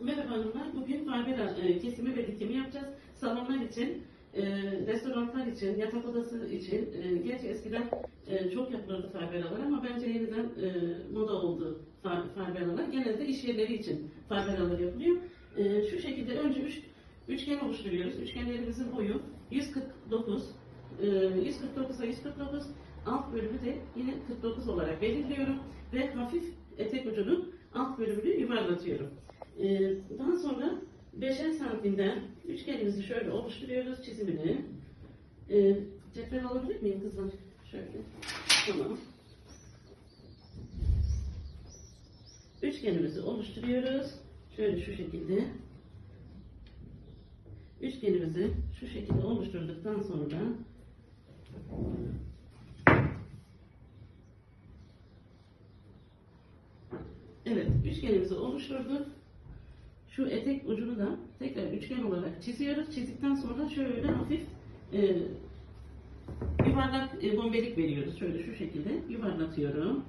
Merhaba hanımlar. Bugün farbera e, kesimi ve dikimi yapacağız. Salonlar için, e, restoranlar için, yatak odası için. E, gerçi eskiden e, çok yapılırdı farberalar ama bence yeniden moda oldu far, farberalar. Genelde iş yerleri için farberalar yapılıyor. Şu şekilde önce üç, üçgen oluşturuyoruz. Üçgenlerimizin boyu 149. E, 149'a 149. Alt bölümü de yine 49 olarak belirliyorum. Ve hafif etek ucunu alt bölümünü yuvarlatıyorum. Ee, daha sonra 5'er santimden üçgenimizi şöyle oluşturuyoruz çizimini. Ee, cetvel alabilir miyim kızlar? Şöyle. Tamam. Üçgenimizi oluşturuyoruz. Şöyle şu şekilde. Üçgenimizi şu şekilde oluşturduktan sonra Evet, üçgenimizi oluşturduk. Şu etek ucunu da tekrar üçgen olarak çiziyoruz. Çizdikten sonra şöyle hafif e, yuvarlak e, bombelik veriyoruz. Şöyle şu şekilde yuvarlatıyorum.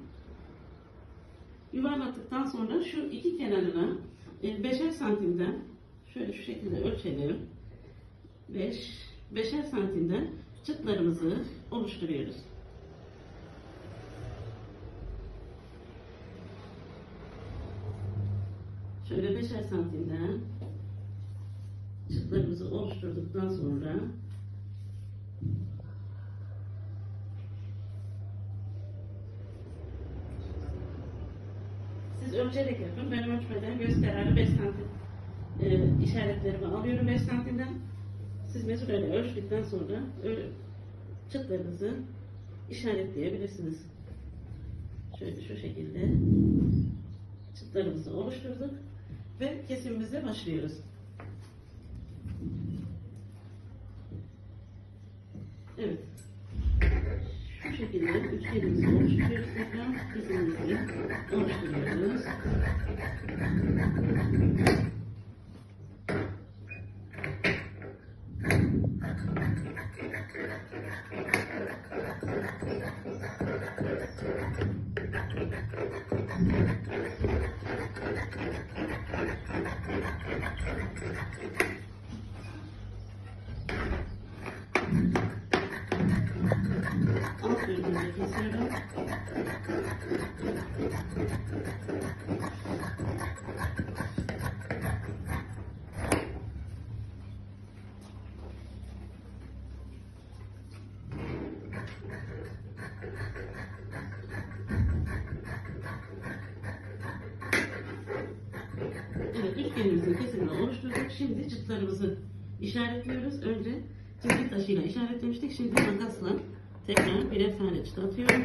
Yuvarlattıktan sonra şu iki kenarına e, beşer santimden şöyle şu şekilde ölçelim. 5 beşer santimden çıtlarımızı oluşturuyoruz. Şöyle beşer santimden çıtlarımızı oluşturduktan sonra siz ölçerek yapın. Ben ölçmeden göz kararı 5 santim e, işaretlerimi alıyorum 5 santimden. Siz mesela öyle ölçtükten sonra öyle çıtlarınızı işaretleyebilirsiniz. Şöyle şu şekilde çıtlarımızı oluşturduk ve kesimimize başlıyoruz. Evet. Şu şekilde üçgenimizi oluşturuyoruz. Tekrar kesimimizi oluşturuyoruz. Alt bölümünü kesiyorum. Evet, üçgenimizin kesimini oluşturduk. Şimdi çıtlarımızı işaretliyoruz. Önce çizgi taşıyla işaretlemiştik. Şimdi makasla tekrar birer tane çıt atıyorum.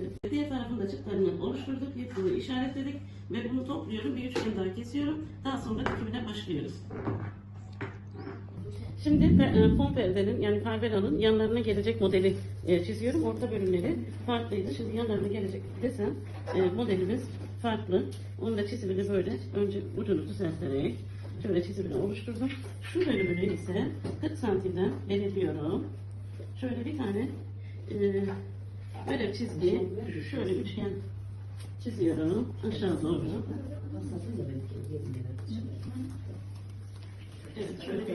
Evet, Diğer tarafında çıtlarını oluşturduk, hepsini işaretledik ve bunu topluyorum, bir üçgen daha kesiyorum. Daha sonra dikimine başlıyoruz. Şimdi pe- e, fon perdenin yani parvelanın yanlarına gelecek modeli e, çiziyorum. Orta bölümleri farklıydı. Şimdi yanlarına gelecek desen e, modelimiz farklı. Onu da çizimini böyle önce ucunu düzelterek şöyle çizimini oluşturdum. Şu bölümünü ise 40 santimden belirliyorum. Şöyle bir tane böyle çizgi şöyle üçgen çiziyorum aşağı doğru. Evet, şöyle bir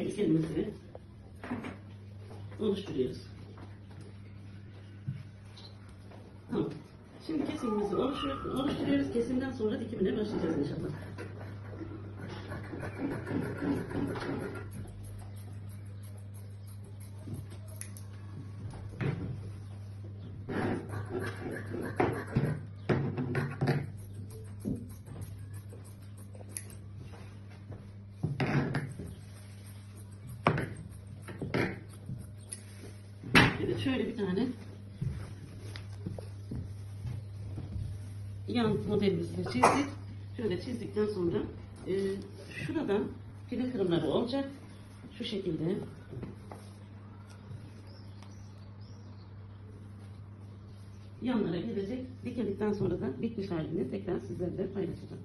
oluşturuyoruz. Tamam. Şimdi kesimimizi oluştur- oluşturuyoruz. Kesimden sonra dikimine başlayacağız inşallah. Şöyle bir tane yan modelimizi çizdik. Şöyle çizdikten sonra e, şuradan pide kırımları olacak. Şu şekilde. Yanlara gelecek. Dikildikten sonra da bitmiş halini tekrar sizlerle paylaşacağım.